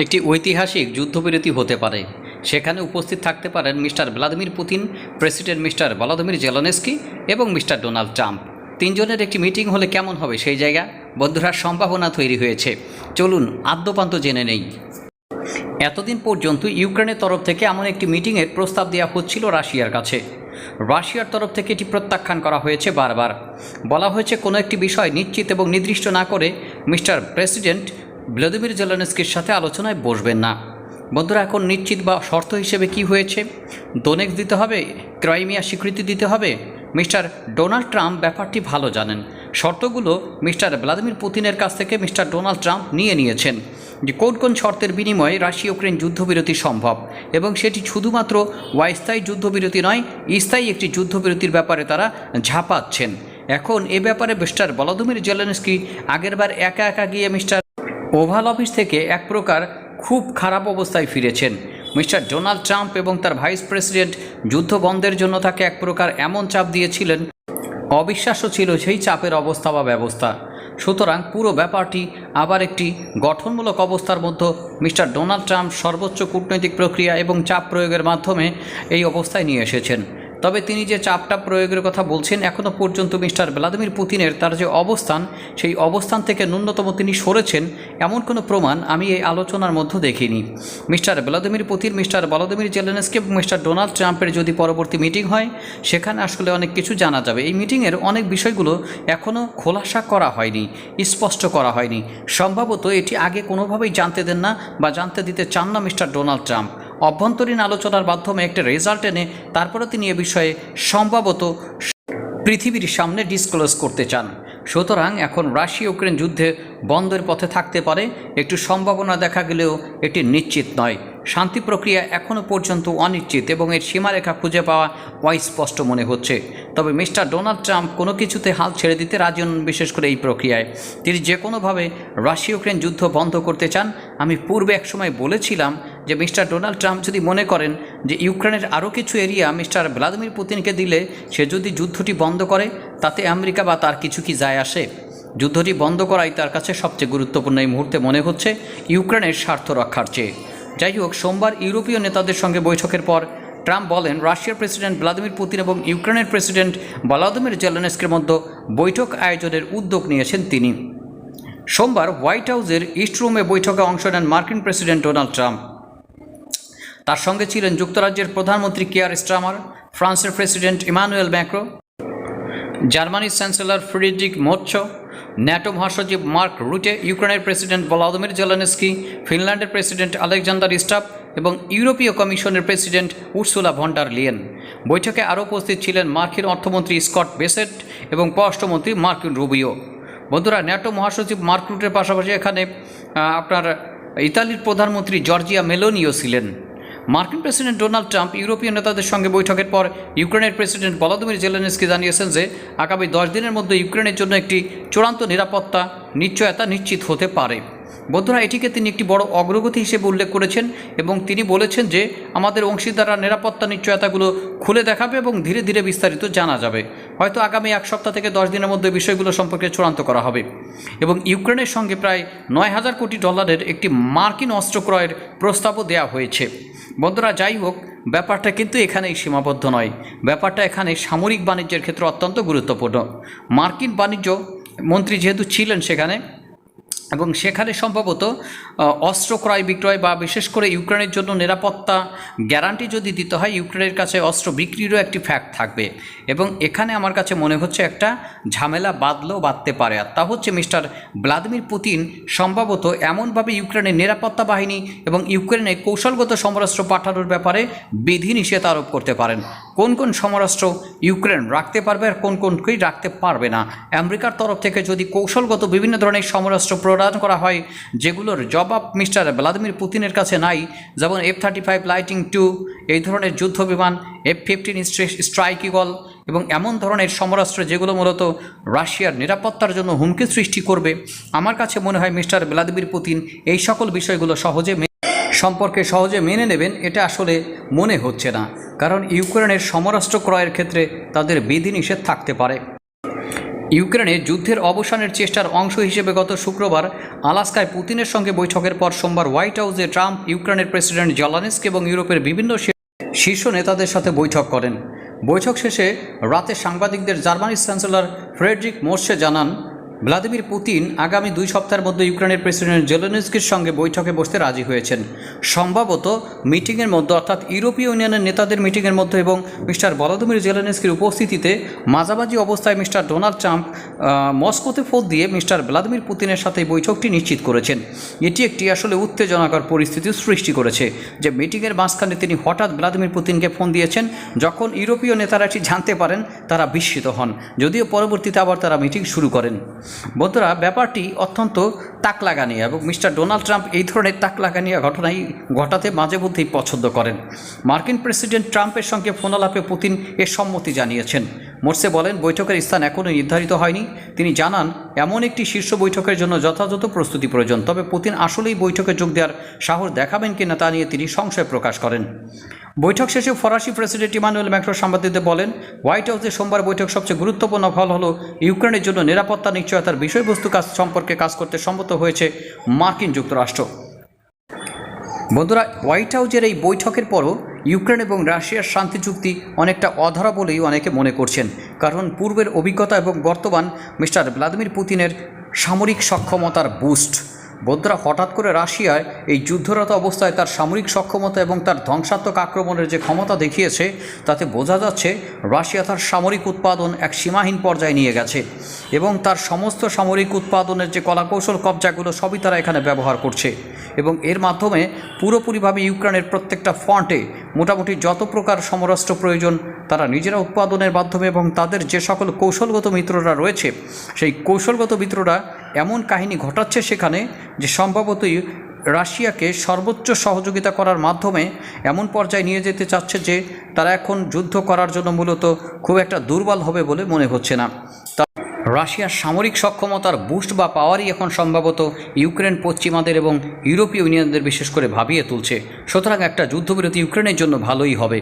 একটি ঐতিহাসিক যুদ্ধবিরতি হতে পারে। সেখানে উপস্থিত থাকতে পারেন mister Vladimir Putin, president mister Volodymyr Zelensky এবং মিস্টার ডোনাল্ড ট্রাম্প। তিনজনের একটি মিটিং হলে কেমন হবে সেই জায়গা? বন্ধুরা, সম্ভাবনা তৈরি হয়েছে। চলুন আদ্যপান্ত জেনে নেই। এতদিন পর্যন্ত ইউক্রেনের তরফ থেকে এমন একটি মিটিংয়ের প্রস্তাব দেওয়া হচ্ছিল রাশিয়ার কাছে। রাশিয়ার তরফ থেকে এটি প্রত্যাখ্যান করা হয়েছে বারবার। বলা হয়েছে কোনো একটি বিষয় নিশ্চিত এবং নির্দিষ্ট না করে মিস্টার প্রেসিডেন্ট ভ্লাদিমির জেলেনস্কির সাথে আলোচনায় বসবেন না। বন্ধুরা, এখন নিশ্চিত বা শর্ত হিসেবে কি হয়েছে? ডোনেক্স দিতে হবে, ক্রাইমিয়া স্বীকৃতি দিতে হবে। মিস্টার ডোনাল্ড ট্রাম্প ব্যাপারটি ভালো জানেন। শর্তগুলো মিস্টার ভ্লাদিমির পুতিনের কাছ থেকে মিস্টার ডোনাল্ড ট্রাম্প নিয়ে নিয়েছেন যে কোন কোন শর্তের বিনিময়ে রাশিয়া ইউক্রেন যুদ্ধবিরতি সম্ভব। এবং সেটি শুধুমাত্র অস্থায়ী যুদ্ধবিরতি নয়, স্থায়ী একটি যুদ্ধবিরতির ব্যাপারে তারা ঝাঁপাচ্ছেন। এখন এ ব্যাপারে মিস্টার বলাদমির জেলেনস্কি আগেরবার একা একা গিয়ে মিস্টার ওভাল অফিস থেকে এক প্রকার খুব খারাপ অবস্থায় ফিরেছেন। মিস্টার ডোনাল্ড ট্রাম্প এবং তার ভাইস প্রেসিডেন্ট যুদ্ধ বন্ধের জন্য তাকে এক প্রকার এমন চাপ দিয়েছিলেন, অবিশ্বাস্য ছিল সেই চাপের অবস্থা বা ব্যবস্থা। সুতরাং পুরো ব্যাপারটি আবার একটি গঠনমূলক অবস্থার মধ্যে মিস্টার ডোনাল্ড ট্রাম্প সর্বোচ্চ কূটনৈতিক প্রক্রিয়া এবং চাপ প্রয়োগের মাধ্যমে এই অবস্থায় নিয়ে এসেছেন। তবে তিনি যে চাপটা প্রয়োগের কথা বলছেন এখনও পর্যন্ত মিস্টার ভ্লাদিমির পুতিনের তার যে অবস্থান, সেই অবস্থান থেকে ন্যূনতম তিনি সরেছেন এমন কোনো প্রমাণ আমি এই আলোচনার মধ্যে দেখিনি। Mister Vladimir Putin, mister Vladimir Zelensky এবং মিস্টার ডোনাল্ড ট্রাম্পের যদি পরবর্তী মিটিং হয়, সেখানে আসলে অনেক কিছু জানা যাবে। এই মিটিংয়ের অনেক বিষয়গুলো এখনও খোলাসা করা হয়নি, স্পষ্ট করা হয়নি। সম্ভবত এটি আগে কোনোভাবেই জানতে দেন না বা জানতে দিতে চান না মিস্টার ডোনাল্ড ট্রাম্প। অভ্যন্তরীণ আলোচনার মাধ্যমে একটা রেজাল্ট এনে তারপরে তিনি এ বিষয়ে সম্ভবত পৃথিবীর সামনে ডিসক্লোজ করতে চান। সুতরাং এখন রাশিয়া ইউক্রেন যুদ্ধে বন্ধের পথে থাকতে পারে। একটু সম্ভাবনা দেখা গেলেও এটি নিশ্চিত নয়। শান্তি প্রক্রিয়া এখনও পর্যন্ত অনিশ্চিত এবং এর সীমারেখা খুঁজে পাওয়া অস্পষ্ট মনে হচ্ছে। তবে মিস্টার ডোনাল্ড ট্রাম্প কোনো কিছুতে হাল ছেড়ে দিতে রাজি বিশেষ করে এই প্রক্রিয়ায়। তিনি যে কোনোভাবে রাশিয়া ইউক্রেন যুদ্ধ বন্ধ করতে চান, আমি পূর্বে একসময় বলেছিলাম যে মিস্টার ডোনাল্ড ট্রাম্প যদি মনে করেন যে ইউক্রেনের আরও কিছু এরিয়া মিস্টার ভ্লাদিমির পুতিনকে দিলে সে যদি যুদ্ধটি বন্ধ করে, তাতে আমেরিকা বা তার কিছু কি যায় আসে? যুদ্ধটি বন্ধ করাই তার কাছে সবচেয়ে গুরুত্বপূর্ণ এই মুহূর্তে মনে হচ্ছে ইউক্রেনের স্বার্থ রক্ষার চেয়ে। যাই হোক, সোমবার ইউরোপীয় নেতাদের সঙ্গে বৈঠকের পর ট্রাম্প বলেন, রাশিয়ার প্রেসিডেন্ট ভ্লাদিমির পুতিন এবং ইউক্রেনের প্রেসিডেন্ট ভলাদিমির জেলেনস্কের মধ্যে বৈঠক আয়োজনের উদ্যোগ নিয়েছেন তিনি। সোমবার হোয়াইট হাউসের ইস্ট রুমে বৈঠকে অংশ নেন মার্কিন প্রেসিডেন্ট ডোনাল্ড ট্রাম্প। তার সঙ্গে ছিলেন যুক্তরাজ্যের প্রধানমন্ত্রী কেয়ার স্ট্রামার ফ্রান্সের প্রেসিডেন্ট ইমানুয়েল ম্যাক্রো, জার্মানির চ্যান্সেলর ফ্রিডরিক মোচ্ছ ন্যাটো মহাসচিব মার্ক রুটে, ইউক্রেনের প্রেসিডেন্ট ভলাদিমির জেলানেস্কি, ফিনল্যান্ডের প্রেসিডেন্ট আলেকজান্ডার স্টাফ এবং ইউরোপীয় কমিশনের প্রেসিডেন্ট উর্সুলা ভন্ডার লিয়েন। বৈঠকে আরও উপস্থিত ছিলেন মার্কিন অর্থমন্ত্রী স্কট বেসেট এবং পররাষ্ট্রমন্ত্রী মার্কিন রুবিও। বন্ধুরা, ন্যাটো মহাসচিব মার্ক রুটের পাশাপাশি এখানে আপনার ইতালির প্রধানমন্ত্রী জর্জিয়া মেলোনিও ছিলেন। মার্কিন প্রেসিডেন্ট ডোনাল্ড ট্রাম্প ইউরোপীয় নেতাদের সঙ্গে বৈঠকের পর ইউক্রেনের প্রেসিডেন্ট ভলাদিমির জেলেনস্কি জানিয়েছেন যে আগামী দশ দিনের মধ্যে ইউক্রেনের জন্য একটি চূড়ান্ত নিরাপত্তা নিশ্চয়তা নিশ্চিত হতে পারে। বন্ধুরা, এটিকে তিনি একটি বড় অগ্রগতি হিসেবে উল্লেখ করেছেন এবং তিনি বলেছেন যে আমাদের অংশীদাররা নিরাপত্তা নিশ্চয়তাগুলো খুলে দেখাবে এবং ধীরে ধীরে বিস্তারিত জানা যাবে। হয়তো আগামী এক সপ্তাহ থেকে দশ দিনের মধ্যে বিষয়গুলো সম্পর্কে চূড়ান্ত করা হবে। এবং ইউক্রেনের সঙ্গে প্রায় নয় হাজার কোটি ডলারের একটি মার্কিন অস্ত্র ক্রয়ের প্রস্তাবও দেওয়া হয়েছে। বন্ধুরা, যাই হোক, ব্যাপারটা কিন্তু এখানেই সীমাবদ্ধ নয়। ব্যাপারটা এখানে সামরিক বাণিজ্যের ক্ষেত্রে অত্যন্ত গুরুত্বপূর্ণ। মার্কিন বাণিজ্য মন্ত্রী যেহেতু ছিলেন সেখানে এবং সেখানে সম্ভবত অস্ত্র ক্রয় বিক্রয় বা বিশেষ করে ইউক্রেনের জন্য নিরাপত্তা গ্যারান্টি যদি দিতে হয়, ইউক্রেনের কাছে অস্ত্র বিক্রিরও একটি ফ্যাক্ট থাকবে। এবং এখানে আমার কাছে মনে হচ্ছে একটা ঝামেলা বাঁধলেও বাঁধতে পারে। আর তা হচ্ছে মিস্টার ভ্লাদিমির পুতিন সম্ভবত এমনভাবে ইউক্রেনের নিরাপত্তা বাহিনী এবং ইউক্রেনে কৌশলগত সমরাস্ত্র পাঠানোর ব্যাপারে বিধিনিষেধ আরোপ করতে পারেন। কোন কোন সমরাষ্ট্র ইউক্রেন রাখতে পারবে আর কোন কোনকেই রাখতে পারবে না। আমেরিকার তরফ থেকে যদি কৌশলগত বিভিন্ন ধরনের সমরাষ্ট্র প্রদান করা হয়, যেগুলোর জবাব মিস্টার ভ্লাদিমির পুতিনের কাছে নাই, যেমন F thirty five Lightning two এই ধরনের যুদ্ধ বিমান এফ ফিফটিন স্ট্রাইক ইগল এবং এমন ধরনের সমরাষ্ট্র যেগুলো মূলত রাশিয়ার নিরাপত্তার জন্য হুমকি সৃষ্টি করবে। আমার কাছে মনে হয় মিস্টার ভ্লাদিমির পুতিন এই সকল বিষয়গুলো সহজে সম্পর্কে সহজে মেনে নেবেন, এটা আসলে মনে হচ্ছে না। কারণ ইউক্রেনের সমরাষ্ট্র ক্রয়ের ক্ষেত্রে তাদের বিধিনিষেধ থাকতে পারে। ইউক্রেনে যুদ্ধের অবসানের চেষ্টার অংশ হিসেবে গত শুক্রবার আলাস্কায় পুতিনের সঙ্গে বৈঠকের পর সোমবার হোয়াইট হাউসে ট্রাম্প, ইউক্রেনের প্রেসিডেন্ট জলানেস্ক এবং ইউরোপের বিভিন্ন শীর্ষ নেতাদের সাথে বৈঠক করেন। বৈঠক শেষে রাতে সাংবাদিকদের জার্মানির চ্যান্সেলর ফ্রেডরিক মোর্সে জানান ভ্লাদিমির পুতিন আগামী দুই সপ্তাহের মধ্যে ইউক্রেনের প্রেসিডেন্ট জেলেনস্কির সঙ্গে বৈঠকে বসতে রাজি হয়েছেন। সম্ভবত মিটিংয়ের মধ্যে, অর্থাৎ ইউরোপীয় ইউনিয়নের নেতাদের মিটিংয়ের মধ্যে এবং মিস্টার ভলোদিমির জেলেনস্কির উপস্থিতিতে মাঝামাঝি অবস্থায় মিস্টার ডোনাল্ড ট্রাম্প মস্কোতে ফোন দিয়ে মিস্টার ভ্লাদিমির পুতিনের সাথে বৈঠকটি নিশ্চিত করেছেন। এটি একটি আসলে উত্তেজনাকর পরিস্থিতি সৃষ্টি করেছে, যে মিটিংয়ের মাঝখানে তিনি হঠাৎ ভ্লাদিমির পুতিনকে ফোন দিয়েছেন। যখন ইউরোপীয় নেতারা এটি জানতে পারেন, তারা বিস্মিত হন। যদিও পরবর্তীতে আবার তারা মিটিং শুরু করেন। বন্ধুরা, ব্যাপারটি অত্যন্ত তাক লাগানিয়া এবং মিস্টার ডোনাল্ড ট্রাম্প এই ধরনের তাক লাগানিয়া ঘটনাই ঘটাতে মাঝে মধ্যেই পছন্দ করেন। মার্কিন প্রেসিডেন্ট ট্রাম্পের সঙ্গে ফোনালাপে পুতিন এর সম্মতি জানিয়েছেন। মোর্সে বলেন, বৈঠকের স্থান এখনও নির্ধারিত হয়নি। তিনি জানান, এমন একটি শীর্ষ বৈঠকের জন্য যথাযথ প্রস্তুতি প্রয়োজন, তবে পুতিন আসলেই বৈঠকে যোগ দেওয়ার সাহস দেখাবেন কিনা তা নিয়ে তিনি সংশয় প্রকাশ করেন। বৈঠক শেষে ফরাসি প্রেসিডেন্ট ইমানুয়েল ম্যাক্রো সাংবাদিকদের বলেন, হোয়াইট হাউসে সোমবার বৈঠক সবচেয়ে গুরুত্বপূর্ণ ফল হল ইউক্রেনের জন্য নিরাপত্তা, নিশ্চয়তার বিষয়বস্তু কাজ সম্পর্কে কাজ করতে সম্মত হয়েছে মার্কিন যুক্তরাষ্ট্র। বন্ধুরা, হোয়াইট হাউসের এই বৈঠকের পরও ইউক্রেন এবং রাশিয়ার শান্তি চুক্তি অনেকটা অধরা বলেই অনেকে মনে করছেন। কারণ পূর্বের অভিজ্ঞতা এবং বর্তমান মিস্টার ভ্লাদিমির পুতিনের সামরিক সক্ষমতার বুস্ট বন্ধুরা হঠাৎ করে রাশিয়ায় এই যুদ্ধরত অবস্থায় তার সামরিক সক্ষমতা এবং তার ধ্বংসাত্মক আক্রমণের যে ক্ষমতা দেখিয়েছে, তাতে বোঝা যাচ্ছে রাশিয়া তার সামরিক উৎপাদন এক সীমাহীন পর্যায়ে নিয়ে গেছে এবং তার সমস্ত সামরিক উৎপাদনের যে কলাকৌশল কবজাগুলো সবই তারা এখানে ব্যবহার করছে এবং এর মাধ্যমে পুরোপুরিভাবে ইউক্রেনের প্রত্যেকটা ফ্রন্টে মোটামুটি যত প্রকার সমরাস্ত্র প্রয়োজন তারা নিজেরা উৎপাদনের মাধ্যমে এবং তাদের যে সকল কৌশলগত মিত্ররা রয়েছে, সেই কৌশলগত মিত্ররা এমন কাহিনী ঘটাচ্ছে সেখানে যে সম্ভবতই রাশিয়াকে সর্বোচ্চ সহযোগিতা করার মাধ্যমে এমন পর্যায়ে নিয়ে যেতে চাচ্ছে যে তারা এখন যুদ্ধ করার জন্য মূলত খুব একটা দুর্বল হবে বলে মনে হচ্ছে না। রাশিয়ার সামরিক সক্ষমতার বুস্ট বা পাওয়ারই এখন সম্ভবত ইউক্রেন পশ্চিমাদের এবং ইউরোপীয় ইউনিয়নদের বিশেষ করে ভাবিয়ে তুলছে। সুতরাং একটা যুদ্ধবিরতি ইউক্রেনের জন্য ভালোই হবে।